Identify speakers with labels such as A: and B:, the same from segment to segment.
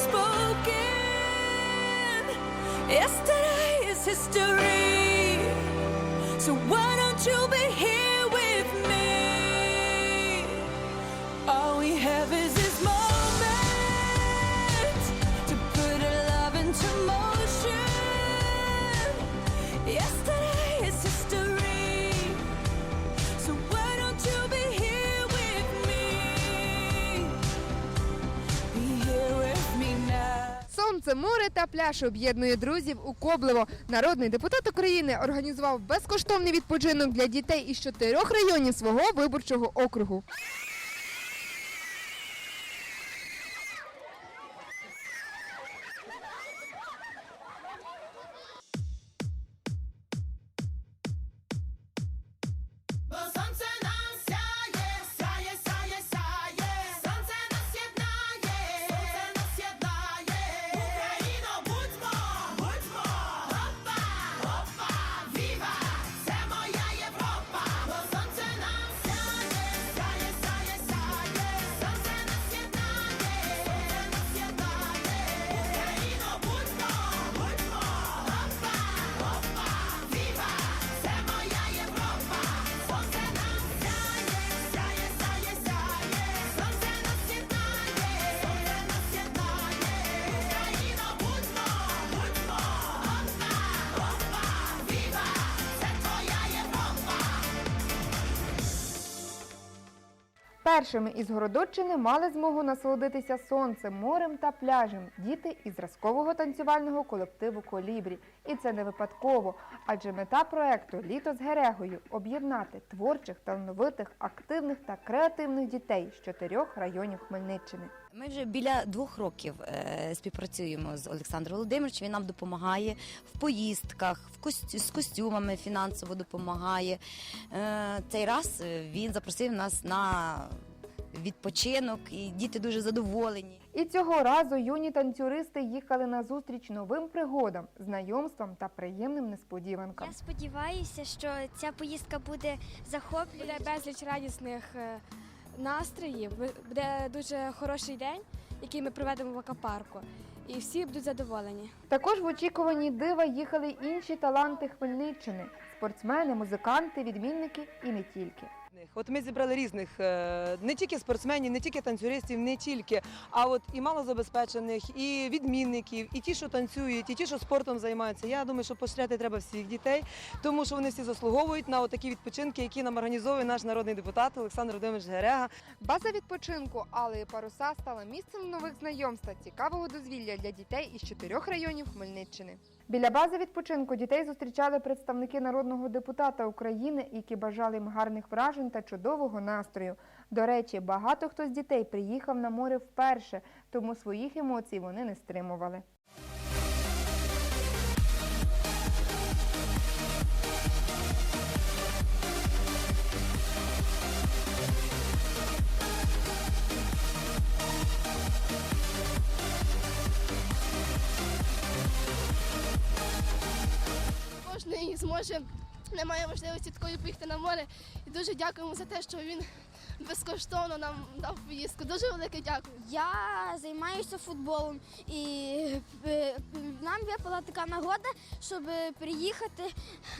A: spoken. Yesterday is history. So why don't you be here
B: Сонце, море та пляж об'єднує друзів у Коблево. Народний депутат України організував безкоштовний відпочинок для дітей із чотирьох районів свого виборчого округу. Першими із Городоччини мали змогу насолодитися сонцем, морем та пляжем діти із зразкового танцювального колективу Колібрі. І це не випадково, адже мета проекту Літо з Герегою об'єднати творчих, талановитих, активних та креативних дітей з чотирьох районів Хмельниччини.
C: Ми вже біля двох років е, співпрацюємо з Олександром Володимировичем. Він нам допомагає в поїздках, в костю, з костюмами фінансово допомагає. Е, цей раз е, він запросив нас на відпочинок, і діти дуже задоволені.
B: І цього разу юні танцюристи їхали на зустріч новим пригодам, знайомствам та приємним несподіванкам.
D: Я сподіваюся, що ця поїздка буде захоплююча.
E: Буде безліч радісних настроїв, буде дуже хороший день, який ми проведемо в акапарку. І всі будуть задоволені.
B: Також в очікуванні дива їхали інші таланти Хмельниччини спортсмени, музиканти, відмінники і не тільки.
F: От ми зібрали різних е, не тільки спортсменів, не тільки танцюристів, не тільки, а от і малозабезпечених, і відмінників, і ті, що танцюють, і ті, що спортом займаються. Я думаю, що поощряти треба всіх дітей, тому що вони всі заслуговують на такі відпочинки, які нам організовує наш народний депутат Олександр Володимирович Герега.
B: База відпочинку Алеї Паруса стала місцем нових знайомств та цікавого дозвілля для дітей із чотирьох районів Хмельниччини. Біля бази відпочинку дітей зустрічали представники народного депутата України, які бажали їм гарних вражень та чудового настрою. До речі, багато хто з дітей приїхав на море вперше, тому своїх емоцій вони не стримували.
G: Кожен зможе, не має можливості такої поїхати на море. І дуже дякуємо за те, що він безкоштовно нам дав поїздку. Дуже велике дякую.
D: Я займаюся футболом і е, нам випала така нагода, щоб приїхати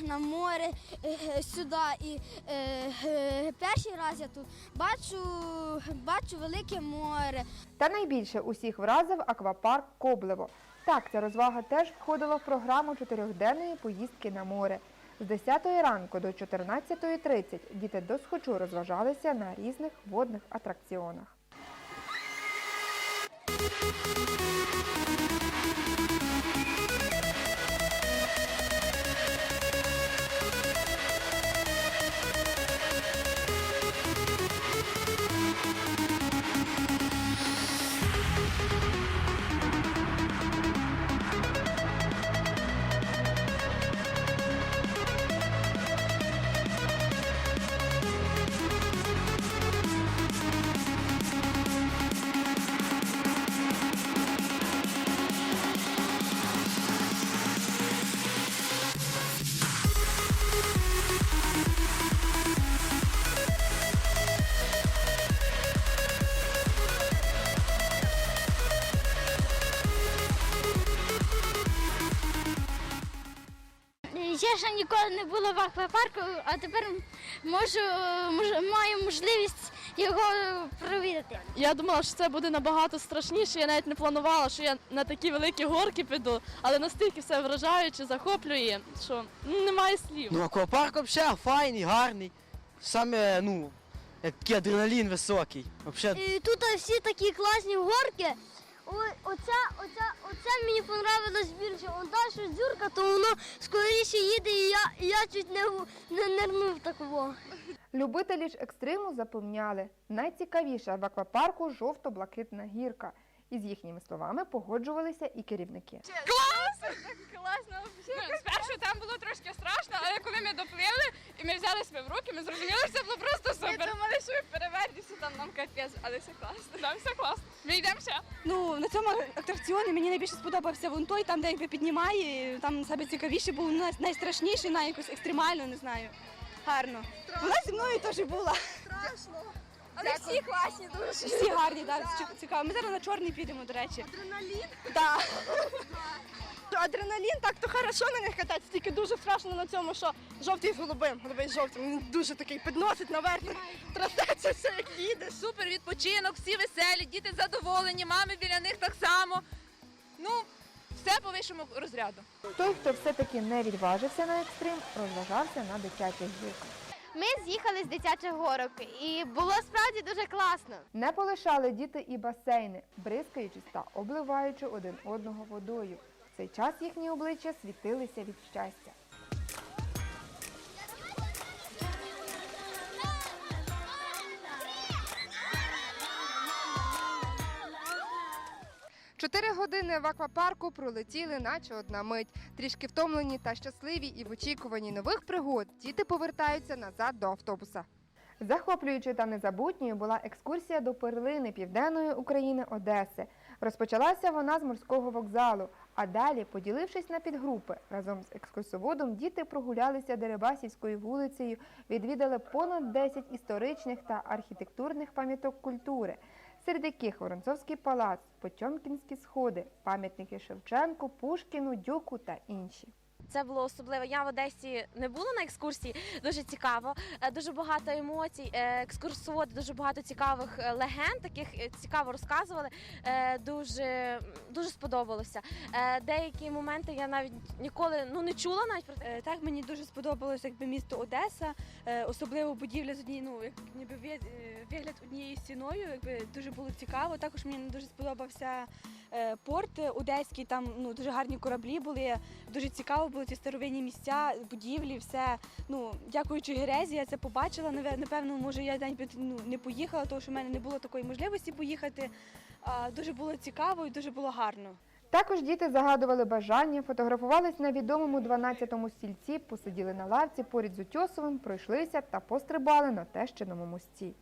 D: на море е, сюди. І е, перший раз я тут бачу, бачу велике море.
B: Та найбільше усіх вразив аквапарк Коблево. Так, ця розвага теж входила в програму чотирьохденної поїздки на море. З 10 ранку до 14.30 діти досхочу розважалися на різних водних атракціонах.
D: Я ще ніколи не була в аквапарку, а тепер можу, мож- маю можливість його провідати.
H: Я думала, що це буде набагато страшніше. Я навіть не планувала, що я на такі великі горки піду, але настільки все вражаюче, захоплює, що немає слів.
I: Ну, аквапарк взагалі файний, гарний. Саме, ну, такий адреналін високий. Взагалі,
D: тут всі такі класні горки. Оця, оця, оце мені понравилось більше. Он та, що дзюрка, то воно скоріше їде, і я, і я чуть не, не нернув такого.
B: Любителі ж екстриму запевняли, найцікавіша в аквапарку жовто-блакитна гірка. І з їхніми словами погоджувалися і керівники.
J: Класно. Ну, спершу там було трошки страшно, але коли ми доплили і ми взяли себе в руки, ми зрозуміли, що це було просто супер. Капець, але все класно. Там все класно. Ми йдемо ще.
E: Ну на цьому атракціоні мені найбільше сподобався вон той, там, де якби піднімає, там себе цікавіше був най- найстрашніший, на якось екстремально, не знаю. Гарно. Вона зі мною теж була. Страшно.
J: Але всі класні дуже.
E: Всі гарні, так, цікаво. Ми зараз на чорний підемо, до речі. Адреналін? Так. Адреналін так то хорошо на них кататися, тільки дуже страшно на цьому, що жовтий з голубим, голубий з жовтим. Він дуже такий підносить наверх, трясеться все, як їде.
J: Супер відпочинок, всі веселі, діти задоволені, мами біля них так само. Ну, все по вищому розряду.
B: Той, хто все-таки не відважився на екстрим, розважався на дитячих гірках.
D: Ми з'їхали з дитячих горок і було справді дуже класно.
B: Не полишали діти і басейни, бризкаючись та обливаючи один одного водою. Цей час їхні обличчя світилися від щастя. Чотири години в аквапарку пролетіли, наче одна мить. Трішки втомлені та щасливі і в очікуванні нових пригод діти повертаються назад до автобуса. Захоплюючою та незабутньою була екскурсія до перлини південної України Одеси. Розпочалася вона з морського вокзалу, а далі, поділившись на підгрупи, разом з екскурсоводом діти прогулялися Дерибасівською вулицею, відвідали понад 10 історичних та архітектурних пам'яток культури, серед яких Воронцовський палац, Потьомкінські сходи, пам'ятники Шевченку, Пушкіну, Дюку та інші.
H: Це було особливо. Я в Одесі не була на екскурсії. Дуже цікаво, Е, дуже багато емоцій. е, Екскурсоводи, дуже багато цікавих е, легенд, таких цікаво розказували. Дуже дуже сподобалося. Деякі моменти я навіть ніколи ну не чула навіть про
E: Так мені дуже сподобалось якби місто Одеса, особливо будівля з однією, ну ніби вигляд однією стіною, якби дуже було цікаво. Також мені дуже сподобався е, порт одеський, там ну дуже гарні кораблі були. Дуже цікаво було ці старовинні місця, будівлі, все. Ну дякуючи Герезі, я це побачила. Напевно, може я навіть ну, не поїхала, тому що в мене не було такої можливості поїхати. Дуже було цікаво і дуже було гарно.
B: Також діти загадували бажання, фотографувались на відомому 12-му стільці, посиділи на лавці поряд з Утьосовим, пройшлися та пострибали на тещиному мості.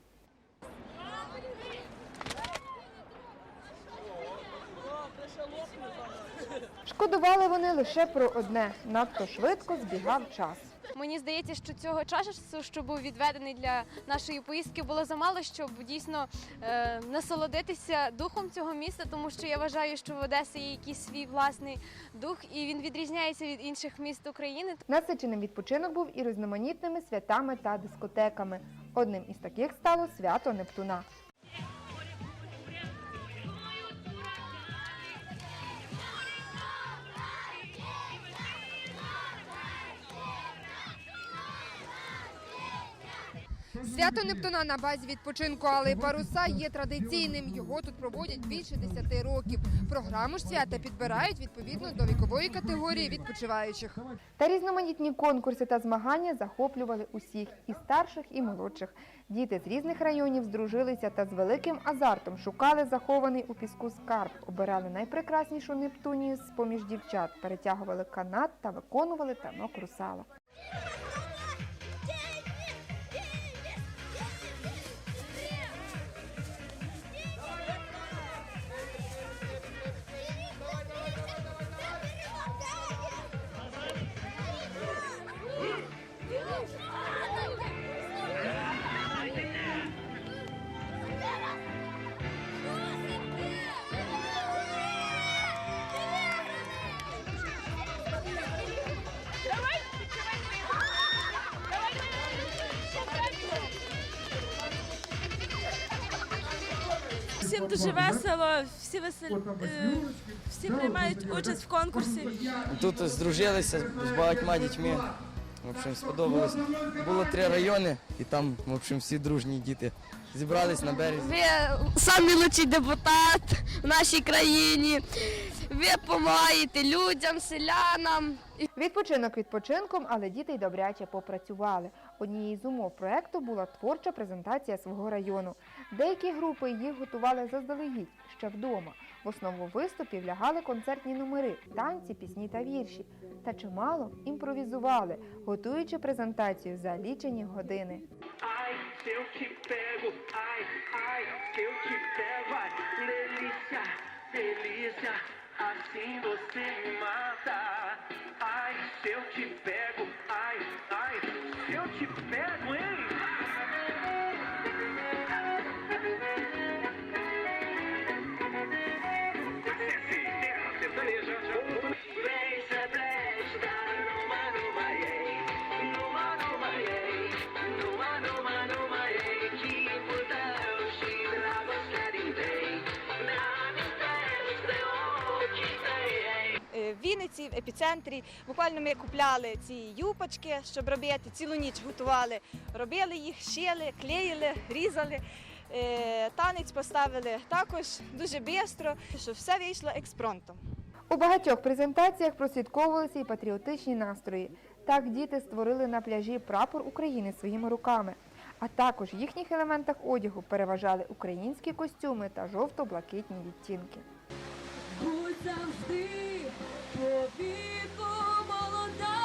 B: Шкодували вони лише про одне – надто швидко збігав час.
J: Мені здається, що цього часу, що був відведений для нашої поїздки, було замало, щоб дійсно е, насолодитися духом цього міста, тому що я вважаю, що в Одесі є якийсь свій власний дух, і він відрізняється від інших міст України.
B: Насиченим відпочинок був і різноманітними святами та дискотеками. Одним із таких стало свято Нептуна. Свято Нептуна на базі відпочинку Алеї Паруса є традиційним. Його тут проводять більше 10 років. Програму ж свята підбирають відповідно до вікової категорії відпочиваючих. Та різноманітні конкурси та змагання захоплювали усіх і старших, і молодших. Діти з різних районів здружилися та з великим азартом шукали захований у піску скарб, обирали найпрекраснішу Нептунію з поміж дівчат, перетягували канат та виконували танок русала.
K: Всім дуже весело, всі весел... е, всі приймають участь в конкурсі.
I: Тут здружилися з багатьма дітьми. В общем, сподобалось. Було три райони, і там, в общем, всі дружні діти зібрались на березі.
D: Ви самий лучший депутат в нашій країні. Ви допомагаєте людям, селянам.
B: Відпочинок відпочинком, але діти й добряче попрацювали. Однією з умов проекту була творча презентація свого району. Деякі групи їх готували заздалегідь ще вдома. В основу виступів лягали концертні номери, танці, пісні та вірші. Та чимало імпровізували, готуючи презентацію за лічені години.
L: Assim você me mata. Ai, eu te pego,
E: Е, В епіцентрі. Буквально ми купляли ці юпочки, щоб робити, цілу ніч готували. Робили їх, шили, клеїли, різали. Е, Танець поставили також дуже швидко, щоб все вийшло експронтом.
B: У багатьох презентаціях прослідковувалися і патріотичні настрої. Так діти створили на пляжі прапор України своїми руками. А також в їхніх елементах одягу переважали українські костюми та жовто-блакитні відтінки.
A: Будь завжди віку молода,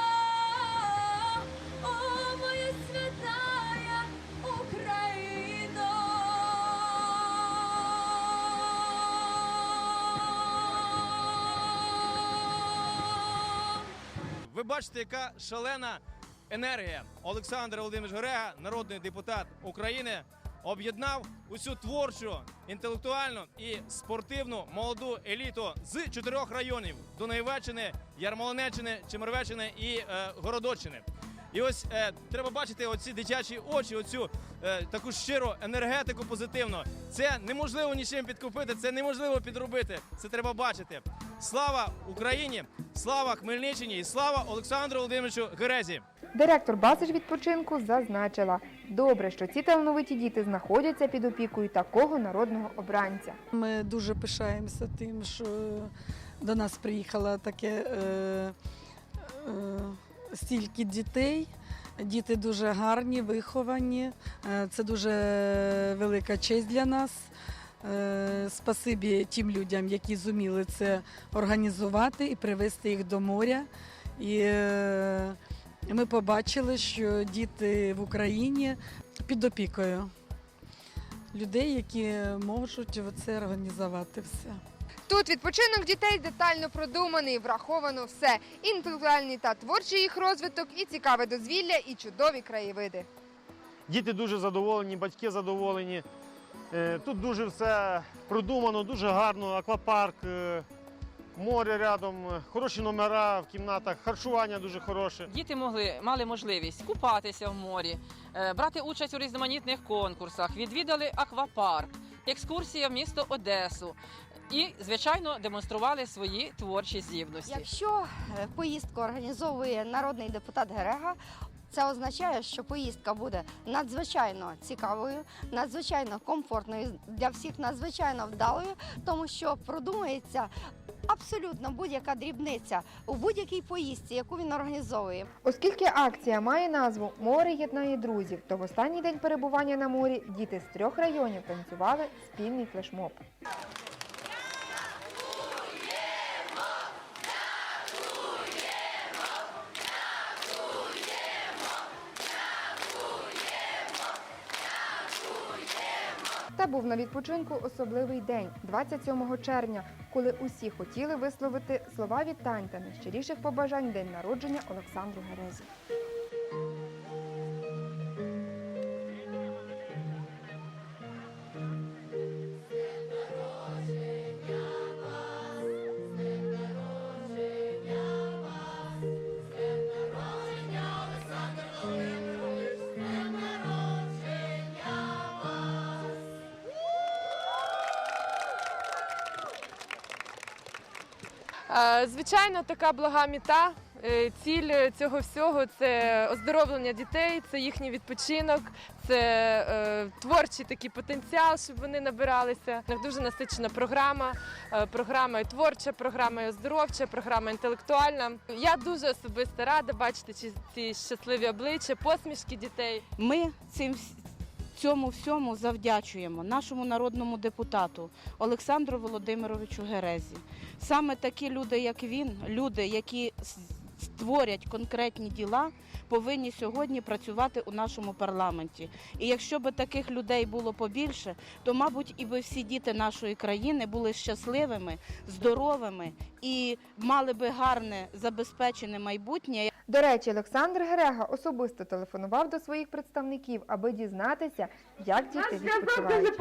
A: о, моя святая Україно.
M: Ви бачите, яка шалена енергія. Олександр Володимирович Горега, народний депутат України, об'єднав усю творчу, інтелектуальну і спортивну молоду еліту з чотирьох районів: Дунаєвеччини, Ярмолинеччини, Чемервеччини і е, Городоччини. І ось е, треба бачити оці дитячі очі, оцю е, таку щиру енергетику позитивну. Це неможливо нічим підкупити, це неможливо підробити. Це треба бачити. Слава Україні! Слава Хмельниччині і слава Олександру Володимировичу Герезі!
B: Директор бази ж відпочинку зазначила, добре, що ці талановиті діти знаходяться під опікою такого народного обранця.
N: Ми дуже пишаємося тим, що до нас приїхало таке е, е, стільки дітей. Діти дуже гарні, виховані. Е, Це дуже велика честь для нас. Е, Спасибі тим людям, які зуміли це організувати і привезти їх до моря. І е, ми побачили, що діти в Україні під опікою людей, які можуть це організувати все.
B: Тут відпочинок дітей детально продуманий, враховано все. Інтелектуальний та творчий їх розвиток, і цікаве дозвілля, і чудові краєвиди.
O: Діти дуже задоволені, батьки задоволені. Е, Тут дуже все продумано, дуже гарно, аквапарк, е, море рядом, е, хороші номера в кімнатах, харчування дуже хороше.
P: Діти могли мали можливість купатися в морі, брати участь у різноманітних конкурсах, відвідали аквапарк, екскурсія в місто Одесу і, звичайно, демонстрували свої творчі здібності.
Q: Якщо поїздку організовує народний депутат Герега, це означає, що поїздка буде надзвичайно цікавою, надзвичайно комфортною для всіх, надзвичайно вдалою, тому що продумується абсолютно будь-яка дрібниця у будь-якій поїздці, яку він організовує.
B: Оскільки акція має назву Море єднає друзів, то в останній день перебування на морі діти з трьох районів танцювали спільний флешмоб. Та був на відпочинку особливий день, 27 червня, коли усі хотіли висловити слова вітань та найщиріших побажань день народження Олександру Герезі.
R: Звичайно, така блага мета. Е, Ціль цього всього це оздоровлення дітей, це їхній відпочинок, це е, творчий такий потенціал, щоб вони набиралися. У них дуже насичена програма. Е, Програма і творча, програма і оздоровча, програма інтелектуальна. Я дуже особисто рада бачити ці- щасливі обличчя, посмішки дітей.
S: Ми цим цьому всьому завдячуємо нашому народному депутату Олександру Володимировичу Герезі. Саме такі люди, як він, люди, які створять конкретні діла, повинні сьогодні працювати у нашому парламенті. І якщо би таких людей було побільше, то, мабуть, і би всі діти нашої країни були щасливими, здоровими і мали би гарне забезпечене майбутнє.
B: До речі, Олександр Грега особисто телефонував до своїх представників, аби дізнатися, як діти відпочивають.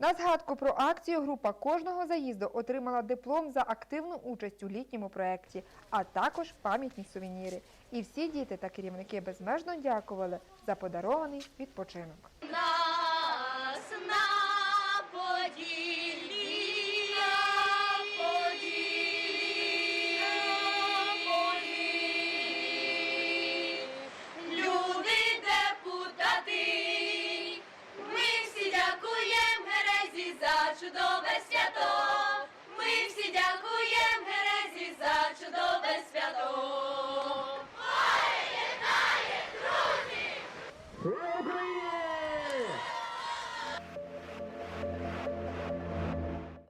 B: На згадку про акцію група кожного заїзду отримала диплом за активну участь у літньому проєкті, а також пам'ятні сувеніри. І всі діти та керівники безмежно дякували за подарований відпочинок.